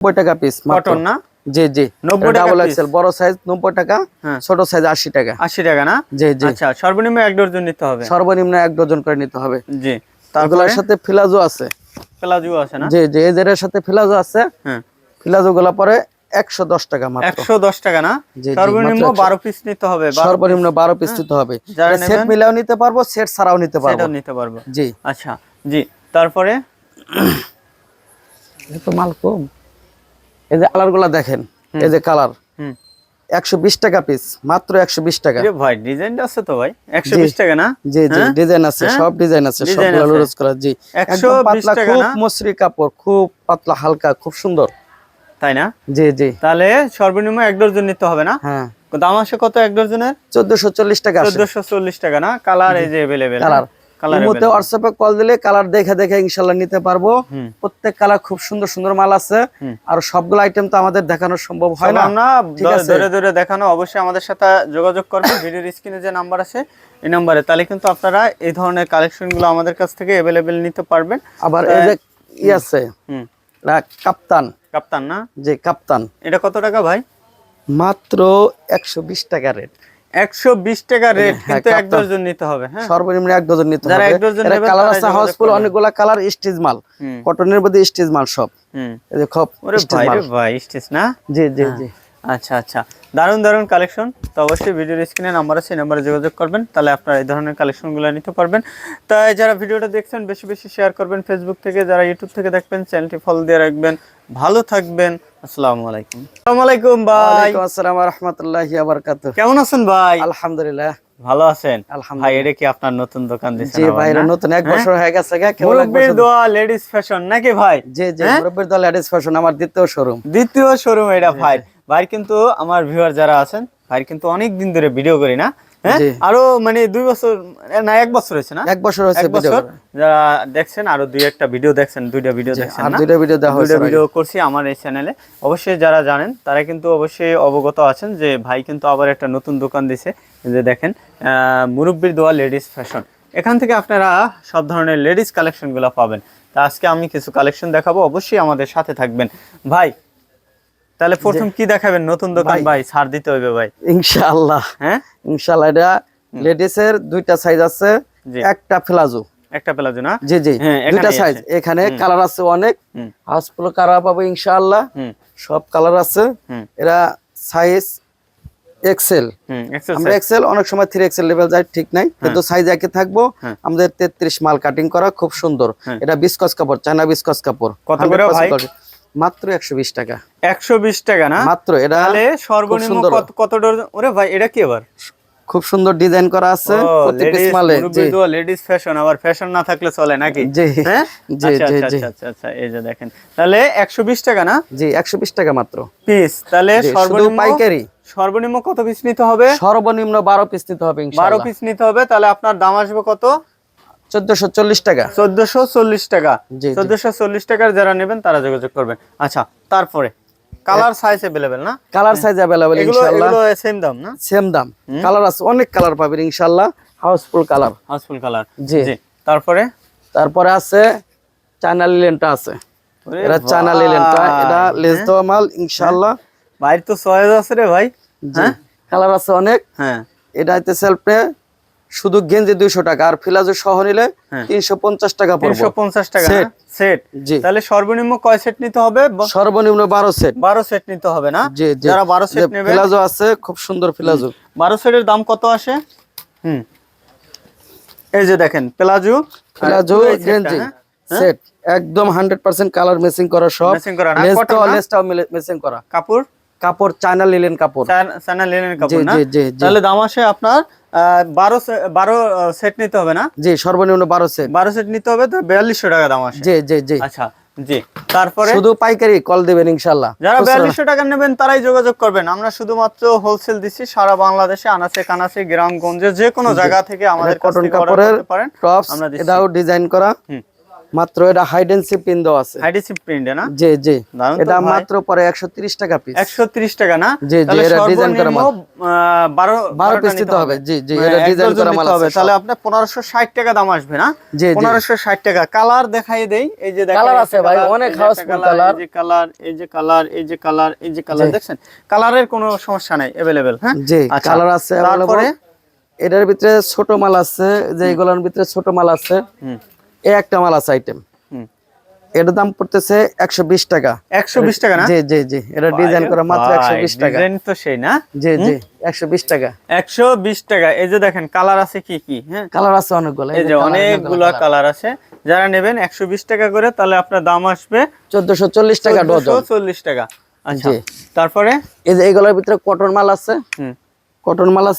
নব্বই টাকা piece cotton না? জি জি। 90 টাকা ডাবল? এক্সেল বড় সাইজ নব্বই টাকা হ্যাঁ। ছোট সাইজ আশি টাকা। আশি টাকা না? জি জি। আচ্ছা সর্বনিম্ন এক ডজন নিতে হবে। সর্বনিম্ন এক ডজন করে নিতে হবে। জি তারপরে? ওগুলোর সাথে ফিলাজো আছে। প্লাজো আছে না? জি জি এদের সাথে ফিলাজো আছে হ্যাঁ। ফিলাজো গুলা পরে একশো দশ টাকা মাত্র। একশো দশ টাকা না? সর্বনিম্ন বারো পিস নিতে হবে সর্বনিম্ন বারো পিস নিতে হবে। সেট মিলাও নিতে পারব সেট ছাড়াও নিতে পারব। সেটাও নিতে পারব। জি। আচ্ছা জি তারপরে? মাল কম। এই যে কালারগুলা দেখেন এই যে কালার। একশো বিশ টাকা পিস মাত্র একশো বিশ টাকা। ভাই ডিজাইনটা আছে তো ভাই? একশো বিশ টাকা না? জি জি হ্যাঁ? ডিজাইন আছে হ্যাঁ? সব ডিজাইন আছে সবগুলো। করা জি। 120 একদম পাতলা টাকা খুব মসৃণ কাপড় খুব পাতলা হালকা খুব সুন্দর। তাই না? জি জি। তাহলে সর্বনিম্ন এক ডজন নিতে হবে না? হ্যাঁ। দাম আসে কত এক ডজনের? চোদ্দশো চল্লিশ টাকা চোদ্দশো চল্লিশ টাকা না? কালার এই যে এভেলেবেল কালার কালার ইমোতে হোয়াটসঅ্যাপে কল দিলে কালার দেখে দেখে ইনশাল্লাহ নিতে পারব। প্রত্যেক কালার খুব সুন্দর সুন্দর মাল আছে। আর সবগুলো আইটেম তো আমাদের দেখানো সম্ভব হয় না। আছে। ধরে ধরে দেখানো। অবশ্যই আমাদের সাথে যোগাযোগ করবেন। ভিডিওর স্ক্রিনে যে নাম্বার আছে এই নাম্বারে। তাহলে কিন্তু আপনারা এই ধরনের কালেকশনগুলো আমাদের কাছ থেকে অ্যাভেলেবেল নিতে পারবেন। আবার এই যে ই আছে কাপ্তান। কাপ্তান না? যে কাপ্তান। এটা কত টাকা ভাই? মাত্র একশো বিশ টাকা রেট একশো বিশ টাকা রেট হ্যাঁ, কিন্তু এক ডজন নিতে হবে হ্যাঁ? সর্বনিম্ন এক ডজন নিতে যারা হবে। এক ডজন এটা কালার আছে যোগাযোগ হাউসফুল করবেন। অনেকগুলা কালার স্টিচ মাল। কটনের মধ্যে মাল সব। হুম। এই যে খুব ওরে ভাই মাল। ভাই স্টেজ না? জি জি জি। আচ্ছা আচ্ছা। দারুণ দারুণ কালেকশন তো অবশ্যই ভিডিওর স্ক্রিনে নাম্বার আছে নাম্বারে যোগাযোগ করবেন তাহলে আপনারা এই ধরনের কালেকশনগুলো নিতে পারবেন। তাই যারা ভিডিওটা দেখছেন বেশি বেশি শেয়ার করবেন ফেসবুক থেকে যারা ইউটিউব থেকে দেখবেন চ্যানেলটি ফলো দিয়ে রাখবেন। ভালো থাকবেন। আসসালামু আলাইকুম। আসসালামু আলাইকুম ভাই। আসসালাম ওয়া রাহমাতুল্লাহি ওয়া বারাকাতুহু। কেমন আছেন ভাই? আলহামদুলিল্লাহ। ভালো আছেন। ভাই এটা কি আপনার নতুন দোকান দিয়েছেন জি ভাই এটা নতুন এক বছর হয়ে গেছে গা মুরব্বির দোয়া লেডিস ফ্যাশন নাকি ভাই? জি জি হ্যাঁ? মুরব্বির দল লেডিস ফ্যাশন আমার দ্বিতীয় শোরুম দ্বিতীয় শোরুম এটা ভাই। ভাই কিন্তু আমার ভিউয়ার যারা আছেন ভাই কিন্তু অনেক দিন ধরে ভিডিও করি না হ্যাঁ? আরও মানে দুই বছর না এক বছর হয়েছে না? এক বছর হয়েছে এক বছর। যারা দেখছেন আরও দুই একটা ভিডিও দেখছেন দুইটা ভিডিও দেখছেন না? দুইটা ভিডিও হয়েছে দুইটা ভিডিও করছি আমার এই চ্যানেলে অবশ্যই যারা জানেন তারা কিন্তু অবশ্যই অবগত আছেন যে ভাই কিন্তু আবার একটা নতুন দোকান দিছে। যে দেখেন আহ, মুরব্বির দোয়া লেডিস ফ্যাশন এখান থেকে আপনারা সব ধরনের লেডিস কালেকশনগুলো পাবেন। তা আজকে আমি কিছু কালেকশন দেখাবো অবশ্যই আমাদের সাথে থাকবেন। ভাই তাহলে প্রথম কি দেখাবেন? নতুন দোকান? ভাই। ছাড় দিতে হবে ভাই। ইনশাআল্লাহ। হ্যাঁ? ইনশাআল্লাহ এটা লেডিস এর দুইটা সাইজ আছে একটা প্লাজো। একটা প্লাজো না? জি জি। হ্যাঁ, দুইটা সাইজ এখানে কালার আছে অনেক। হাউসফুল কালার পাবো ইনশাআল্লাহ? সব কালার আছে। এরা সাইজ এক্সেল। আমরা এক্সেল অনেক সময় থ্রি এক্সেল লেভেল যায় ঠিক নাই। কিন্তু সাইজ একই থাকব। হ্যাঁ। আমাদের তেত্রিশ মাল কাটিং করা খুব সুন্দর। হ্যাঁ। এটা বিস্কস কাপড় চায়না বিস্কস কাপড়। কত করে। মাত্র একশো বিশ টাকা। একশো বিশ টাকা না? মাত্র এটা তাহলে সর্বনিম্ন। কত কত ওরে ভাই এটা কি আবার? খুব সুন্দর ডিজাইন করা আছে প্রতি পিস মালে লেডিস ফ্যাশন আবার ফ্যাশন না থাকলে চলে নাকি? জি হ্যাঁ? জি আচ্ছা, জি আচ্ছা, জি। আচ্ছা, আচ্ছা, এই যে দেখেন। তাহলে একশো বিশ টাকা না? জি একশো বিশ টাকা মাত্র। পিস তাহলে সর্বনিম্ন পাইকারি। সর্বনিম্ন কত পিস নিতে হবে? সর্বনিম্ন বারো পিস নিতে হবে পিস নিতে হবে তাহলে আপনার দাম আসবে কত? চোদ্দশো চল্লিশ টাকা। চোদ্দশো চল্লিশ টাকা। জি, জি। চোদ্দশো চল্লিশ টাকার যারা নেবেন তারা যোগাযোগ করবেন। আচ্ছা তারপরে কালার সাইজ না? কালার সাইজ অ্যাভেলেবল ইনশাআল্লাহ। এগুলো সেম দাম না? সেম দাম। কালার আছে অনেক কালার পাবেন ইনশাআল্লাহ। হাউসফুল কালার হাউসফুল কালার জি। জি। তারপরে? তারপরে আছে চায়না লিলেনটা আছে। এটা চায়না লিলেনটা ভাই, এটা লেস দেওয়া মাল ইনশাআল্লাহ। বাইরে তো সয়েজ আছে রে ভাই। জি। কালার আছে অনেক। হ্যাঁ। এটা হইতে সেলফে শুধু গেঞ্জি দুইশো টাকা আর ফিলাজো সহ নিলে হ্যাঁ। তিনশো পঞ্চাশ টাকা তিনশো পড়বে পঞ্চাশ টাকা। সেট জি। তাহলে সর্বনিম্ন কয় সেট নিতে হবে? সর্বনিম্ন বারো সেট বারো সেট নিতে হবে না? যারা বারো সেট নেবে ফিলাজো আছে খুব সুন্দর ফিলাজো বারো সেটের দাম কত আসে? হুম। এই যে দেখেন প্লাজো ফিলাজো গেঞ্জি। সেট একদম হান্ড্রেড পার্সেন্ট কালার মেসিং করা সব। Matching করা মেসিং করা। কাপড়? কাপড় চায়না লিলেন কাপড়। চায়না জি কাপড় না? তাহলে দাম আসে আপনার বারো বারো সেট নিতে হবে না? জি সর্বনিম্ন বারো সেট বারো সেট নিতে হবে তো বিয়াল্লিশশো টাকা দাম আসে। জি জি জি। আচ্ছা জি। তারপরে? শুধু পাইকারি কল দিবেন ইনশাল্লাহ যারা বিয়াল্লিশশো টাকা নেবেন তারাই যোগাযোগ করবেন। আমরা শুধুমাত্র হোলসেল দিচ্ছি সারা বাংলাদেশে আনাচে কানাচে গ্রামগঞ্জে যে কোনো জায়গা থেকে আমাদের কটন কাপড়ের পারেন। টপস আমরা এটাও ডিজাইন করা। মাত্র এটা হাইডেন্সি পিন দেওয়া আছে। হাইডিসি প্রিন্টে না? জি জি। এটা মাত্র পরে একশো তিরিশ টাকা পিস একশো তিরিশ টাকা না? জি, জি, এটা design করা মাল। আহ, বারো বারো বারোটা পিস নিতে দিতে হবে। জি জি মানে এটা ডিজাইন করা মাল আছে তাহলে আপনার পনেরোশো টাকা দাম আসবে না? জি, জি। পনেরোশো ষাট টাকা। কালার দেখাই দেই। এই যে দেখেন Colour আছে ভাই, অনেক colour, colour। এই যে কালার এই যে কালার এই যে কালার এই যে কালার। দেখছেন? কালারের কোনো সমস্যা নাই অ্যাভেলেবেল হ্যাঁ? জি আচ্ছা, কালার আছে তারপরে? এটার ভিতরে ছোট মাল আছে যে এগুলোর ভিতরে ছোট মাল আছে। হুম। একটা মাল আছে আইটেম এটার দাম পড়তেছে একশো বিশ টাকা। একশো বিশ টাকা না? জি জি জি। এটা ডিজাইন করা মাত্র একশো বিশ টাকা। ডিজাইন তো সেই না? জি জি একশো বিশ টাকা। একশো বিশ টাকা। এই যে দেখেন কালার আছে কি কি? হ্যাঁ? কালার আছে অনেকগুলো। এই যে অনেকগুলা কালার। আছে। যারা নেবেন একশো বিশ টাকা করে তাহলে আপনার দাম আসবে চোদ্দশো চল্লিশ টাকা ডজন। চল্লিশ টাকা। আচ্ছা। তারপরে? এই যে এগুলোর ভিতরে কটন মাল আছে। হুম। কটন মাল আছে